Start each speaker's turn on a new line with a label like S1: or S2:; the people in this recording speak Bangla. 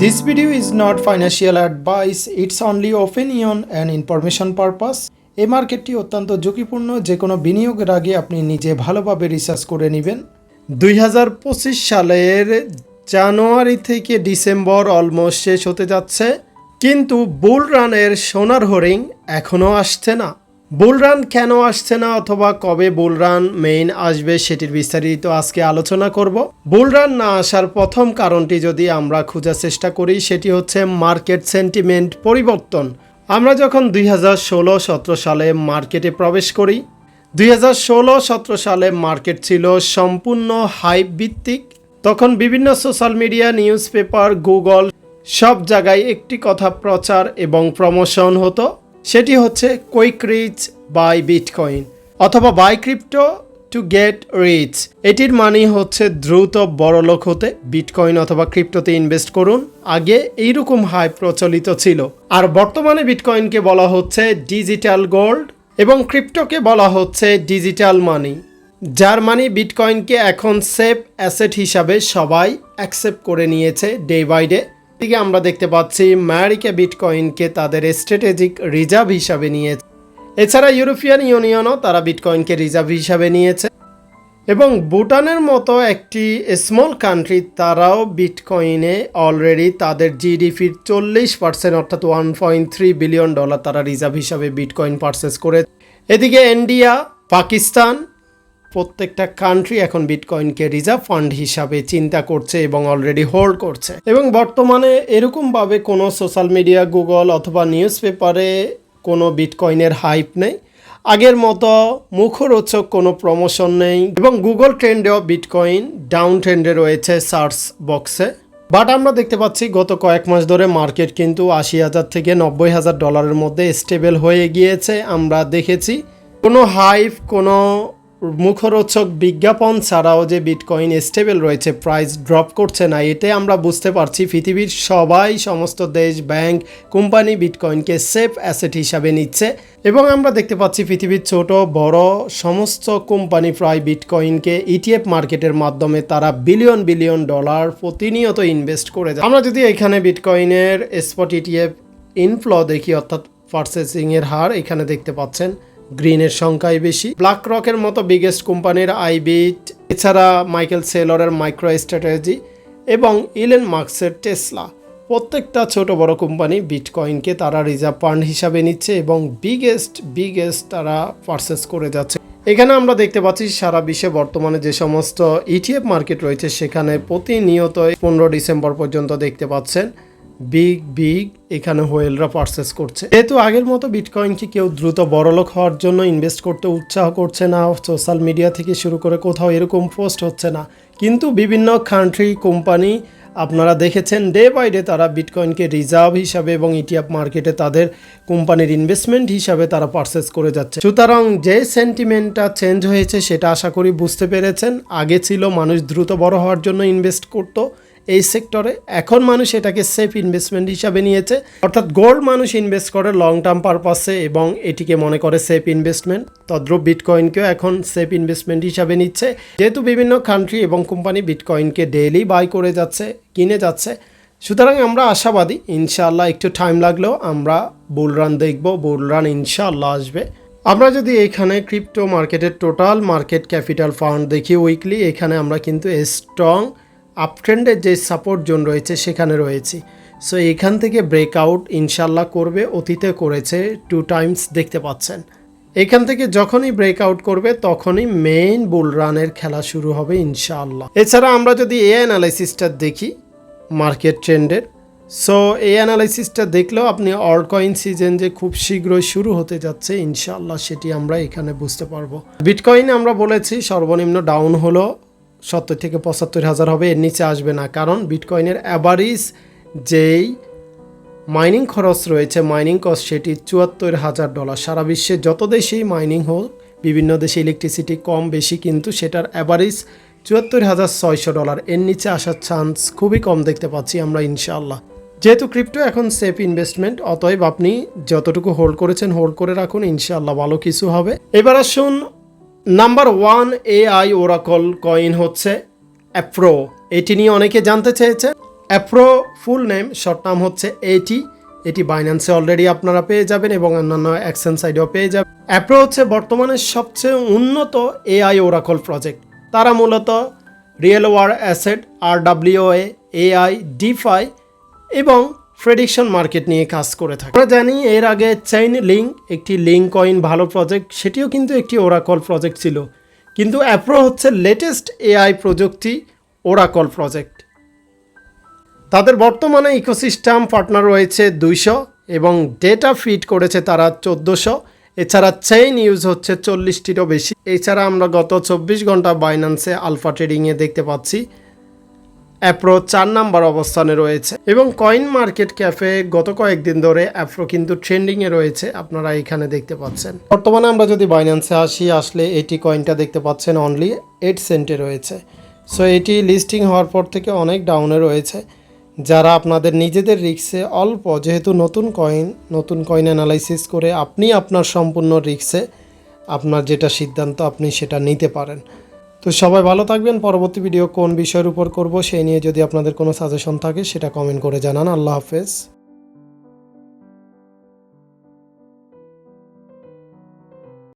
S1: This video is not financial advice, it's only opinion and information purpose. এই মার্কেটটি অত্যন্ত ঝুঁকিপূর্ণ। যে কোনো বিনিয়োগের আগে আপনি নিজে ভালোভাবে রিসার্চ করে নেবেন। দুই হাজার পঁচিশ সালের জানুয়ারি থেকে ডিসেম্বর অলমোস্ট শেষ হতে যাচ্ছে। কিন্তু বুল রানের সোনার হরিং এখনও আসছে না। বুল রান কেন আসছে না অথবা কবে বুল রান মেইন আসবে সেটির বিস্তারিত আজকে আলোচনা করব। বুল রান না আসার প্রথম কারণটি যদি আমরা খোঁজার চেষ্টা করি, সেটি হচ্ছে মার্কেট সেন্টিমেন্ট পরিবর্তন। আমরা যখন দুই হাজার ষোলো সতেরো সালে মার্কেটে প্রবেশ করি, দুই হাজার ষোলো সতেরো সালে মার্কেট ছিল সম্পূর্ণ হাইপ ভিত্তিক। তখন বিভিন্ন social media news paper Google সব জায়গায় একটি কথা প্রচার এবং প্রমোশন হতো। সেটি হচ্ছে কুইক রিচ বাই বিটকয়েন অথবা by crypto to get rich এটির মানে হচ্ছে দ্রুত বড়লোক হতে বিটকয়েন অথবা ক্রিপ্টোতে ইনভেস্ট করুন। আগে এইরকম হাই প্রচলিত ছিল। আর বর্তমানে বিটকয়েনকে বলা হচ্ছে ডিজিটাল গোল্ড এবং ক্রিপ্টোকে বলা হচ্ছে ডিজিটাল মানি যার মানে বিটকয়েনকে এখন সেফ অ্যাসেট হিসাবে সবাই অ্যাকসেপ্ট করে নিয়েছে ডে বাই ডে দিকে আমরা দেখতে পাচ্ছি, আমেরিকা বিটকয়েনকে তাদের স্ট্র্যাটেজিক রিজার্ভ হিসাবে নিয়েছে। এছাড়া ইউরোপিয়ান ইউনিয়নও তারা বিটকয়েনকে রিজার্ভ হিসাবে নিয়েছে। এবং ভুটানের মতো একটি স্মল কান্ট্রি তারাও বিটকয়েনে অলরেডি তাদের জিডিপির চল্লিশ পার্সেন্ট অর্থাৎ one point three billion dollar তারা রিজার্ভ হিসাবে বিটকয়েন পারচেস করে এদিকে ইন্ডিয়া, পাকিস্তান প্রত্যেকটা কান্ট্রি এখন বিটকয়েনকে রিজার্ভ ফান্ড হিসাবে চিন্তা করছে এবং অলরেডি হোল্ড করছে। এবং বর্তমানে এরকমভাবে কোনো সোশ্যাল মিডিয়া গুগল অথবা নিউজ পেপারে কোনো বিটকয়েনের হাইপ নেই। আগের মতো মুখরোচক কোনো প্রমোশন নেই এবং গুগল ট্রেন্ডেও বিটকয়েন ডাউন ট্রেন্ডে রয়েছে সার্চ বক্সে বাট আমরা দেখতে পাচ্ছি গত কয়েক মাস ধরে মার্কেট কিন্তু আশি হাজার থেকে নব্বই হাজার ডলারের মধ্যে স্টেবল হয়ে গিয়েছে। আমরা দেখেছি কোনো হাইপ কোনো মুখরোচক বিজ্ঞাপন ছাড়াও যে বিটকয়েন স্টেবল রয়েছে প্রাইস ড্রপ করছে না, এতে আমরা বুঝতে পারছি পৃথিবীর সবাই সমস্ত দেশ ব্যাংক কোম্পানি বিটকয়েনকে সেফ অ্যাসেট হিসাবে নিচ্ছে। এবং আমরা দেখতে পাচ্ছি পৃথিবীর ছোট, বড়, সমস্ত কোম্পানি প্রায় বিটকয়েনকে ইটিএফ মার্কেটের মাধ্যমে তারা বিলিয়ন বিলিয়ন ডলার প্রতিনিয়ত ইনভেস্ট করে যায়। আমরা যদি এখানে বিটকয়েনের স্পট ইটিএফ ইনফ্লো দেখি, অর্থাৎ পারচেসিংয়ের হার, এখানে দেখতে পাচ্ছেন গ্রিনের সংখ্যাই বেশি। ব্ল্যাক রকের মতো বিগেস্ট কোম্পানির আইবিট, এছাড়া মাইকেল সেলরের মাইক্রো স্ট্র্যাটেজি এবং ইলেন মার্কসের টেসলা প্রত্যেকটা ছোট বড় কোম্পানি বিটকয়েনকে তারা রিজার্ভ ফান্ড হিসাবে নিচ্ছে এবং বিগেস্ট বিগেস্ট তারা পারচেস করে যাচ্ছে। এখানে আমরা দেখতে পাচ্ছি সারা বিশ্বে বর্তমানে যে সমস্ত ইটিএফ মার্কেট রয়েছে, সেখানে প্রতিনিয়ত পনেরো ডিসেম্বর পর্যন্ত দেখতে পাচ্ছেন। বিগ বিগ, এখানে হোয়েলরা পারচেস করছে। যেহেতু আগের মতো বিটকয়েনকে কেউ দ্রুত বড়লোক হওয়ার জন্য ইনভেস্ট করতে উৎসাহ করছে না সোশ্যাল মিডিয়া থেকে শুরু করে কোথাও এরকম পোস্ট হচ্ছে না। কিন্তু বিভিন্ন কান্ট্রি কোম্পানি আপনারা দেখেছেন ডে বাই ডে তারা বিটকয়েনকে রিজার্ভ হিসাবে এবং ইটিএফ মার্কেটে তাদের কোম্পানির ইনভেস্টমেন্ট হিসাবে তারা পারচেস করে যাচ্ছে। সুতরাং যে সেন্টিমেন্টটা চেঞ্জ হয়েছে সেটা আশা করি বুঝতে পেরেছেন। আগে ছিল মানুষ দ্রুত বড় হওয়ার জন্য ইনভেস্ট করতো এই সেক্টরে এখন মানুষ এটাকে সেফ ইনভেস্টমেন্ট হিসাবে নিয়েছে। অর্থাৎ গোল্ড মানুষ ইনভেস্ট করে লং টার্ম পারপাসে এবং এটিকে মনে করে সেফ ইনভেস্টমেন্ট তদ্রুপ বিটকয়েনকেও এখন সেফ ইনভেস্টমেন্ট হিসাবে নিচ্ছে। যেহেতু বিভিন্ন কান্ট্রি এবং কোম্পানি বিটকয়েনকে ডেইলি বাই করে যাচ্ছে, কিনে যাচ্ছে। সুতরাং আমরা আশাবাদী, ইনশাআল্লাহ একটু টাইম লাগলেও আমরা বুল রান দেখব বুল রান ইনশাআল্লাহ আসবে। আমরা যদি এখানে ক্রিপ্টো মার্কেটের টোটাল মার্কেট ক্যাপিটাল ফান্ড দেখি উইকলি এখানে আমরা কিন্তু স্ট্রং আপট্রেন্ডের যে সাপোর্ট জোন রয়েছে, সেখানে রয়েছি। সো এখান থেকে ব্রেকআউট ইনশাল্লাহ করবে, অতীতে করেছে টু টাইমস দেখতে পাচ্ছেন। এখান থেকে যখনই ব্রেকআউট করবে, তখনই মেইন বুল রানের খেলা শুরু হবে ইনশাআল্লাহ। এছাড়া আমরা যদি এ অ্যানালাইসিসটা দেখি মার্কেট ট্রেন্ডের সো এই অ্যানালাইসিসটা দেখলেও আপনি অল কয়েন সিজন যে খুব শীঘ্রই শুরু হতে যাচ্ছে, ইনশাআল্লাহ সেটি আমরা এখানে বুঝতে পারব। বিটকয়েন আমরা বলেছি, সর্বনিম্ন ডাউন হলো সত্তর থেকে পঁচাত্তর হাজার হবে, এর নিচে আসবে না। কারণ বিটকয়েনের অ্যাভারেজ যেই মাইনিং খরচ রয়েছে, মাইনিং কস্ট সেটি চুয়াত্তর হাজার ডলার। সারা বিশ্বে যত দেশেই মাইনিং হোক, বিভিন্ন দেশে ইলেকট্রিসিটি কম, বেশি, কিন্তু সেটার অ্যাভারেজ চুয়াত্তর হাজার ছয়শো ডলার। এর নিচে আসার চান্স খুবই কম দেখতে পাচ্ছি আমরা, ইনশাআল্লাহ। যেহেতু ক্রিপ্টো এখন সেফ ইনভেস্টমেন্ট অতএব আপনি যতটুকু হোল্ড করেছেন হোল্ড করে রাখুন, ইনশাআল্লাহ ভালো কিছু হবে। এবার আসুন number one AI oracle coin হচ্ছে অ্যাপ্রো এটি নিয়ে অনেকে জানতে চেয়েছে। অ্যাপ্রো ফুল নেম শর্ট নাম হচ্ছে এটি এটি বাইন্যান্সে অলরেডি আপনারা পেয়ে যাবেন এবং অন্যান্য অ্যাকশন সাইডেও পেয়ে যাবেন। অ্যাপ্রো হচ্ছে বর্তমানে সবচেয়ে উন্নত এআই ওরাকল প্রজেক্ট তারা মূলত রিয়েল ওয়ার অ্যাসেট আর ডাব্লিউএ এআই ডিফাই এবং প্রেডিকশন মার্কেট নিয়ে কাজ করে থাকে। আমরা জানি এর আগে চেইন লিঙ্ক একটি লিঙ্ক কয়েন ভালো প্রজেক্ট সেটিও কিন্তু একটি ওরাকল প্রজেক্ট ছিল। কিন্তু অ্যাপ্রো হচ্ছে লেটেস্ট এআই প্রযুক্তি ওরাকল প্রজেক্ট তাদের বর্তমানে ইকোসিস্টেম পার্টনার রয়েছে দুইশো এবং ডেটা ফিড করেছে তারা চোদ্দোশো। এছাড়া চেইন ইউজ হচ্ছে চল্লিশটিরও বেশি। এছাড়া আমরা গত চব্বিশ ঘণ্টা বাইন্যান্সে আলফা ট্রেডিংয়ে দেখতে পাচ্ছি। অ্যাপ্রো চার নাম্বার অবস্থানে রয়েছে এবং কয়েন মার্কেট ক্যাফে গত কয়েকদিন ধরে অ্যাপ্রো কিন্তু ট্রেন্ডিংয়ে রয়েছে, আপনারা এখানে দেখতে পাচ্ছেন। বর্তমানে আমরা যদি বাইন্যান্সে আসি, আসলে এটি কয়েনটা দেখতে পাচ্ছেন অনলি এইট সেন্টে রয়েছে। সো এটি লিস্টিং হওয়ার পর থেকে অনেক ডাউনে রয়েছে। যারা আপনাদের নিজেদের রিক্সে অল্প, যেহেতু নতুন কয়েন নতুন কয়েন অ্যানালাইসিস করে আপনি আপনার সম্পূর্ণ রিক্সে আপনার যেটা সিদ্ধান্ত, আপনি সেটা নিতে পারেন। তো সবাই ভালো থাকবেন। পরবর্তী ভিডিও কোন বিষয়ের উপর করব, সেই নিয়ে যদি আপনাদের কোনো সাজেশন থাকে, সেটা কমেন্ট করে জানান। আল্লাহ হাফেজ।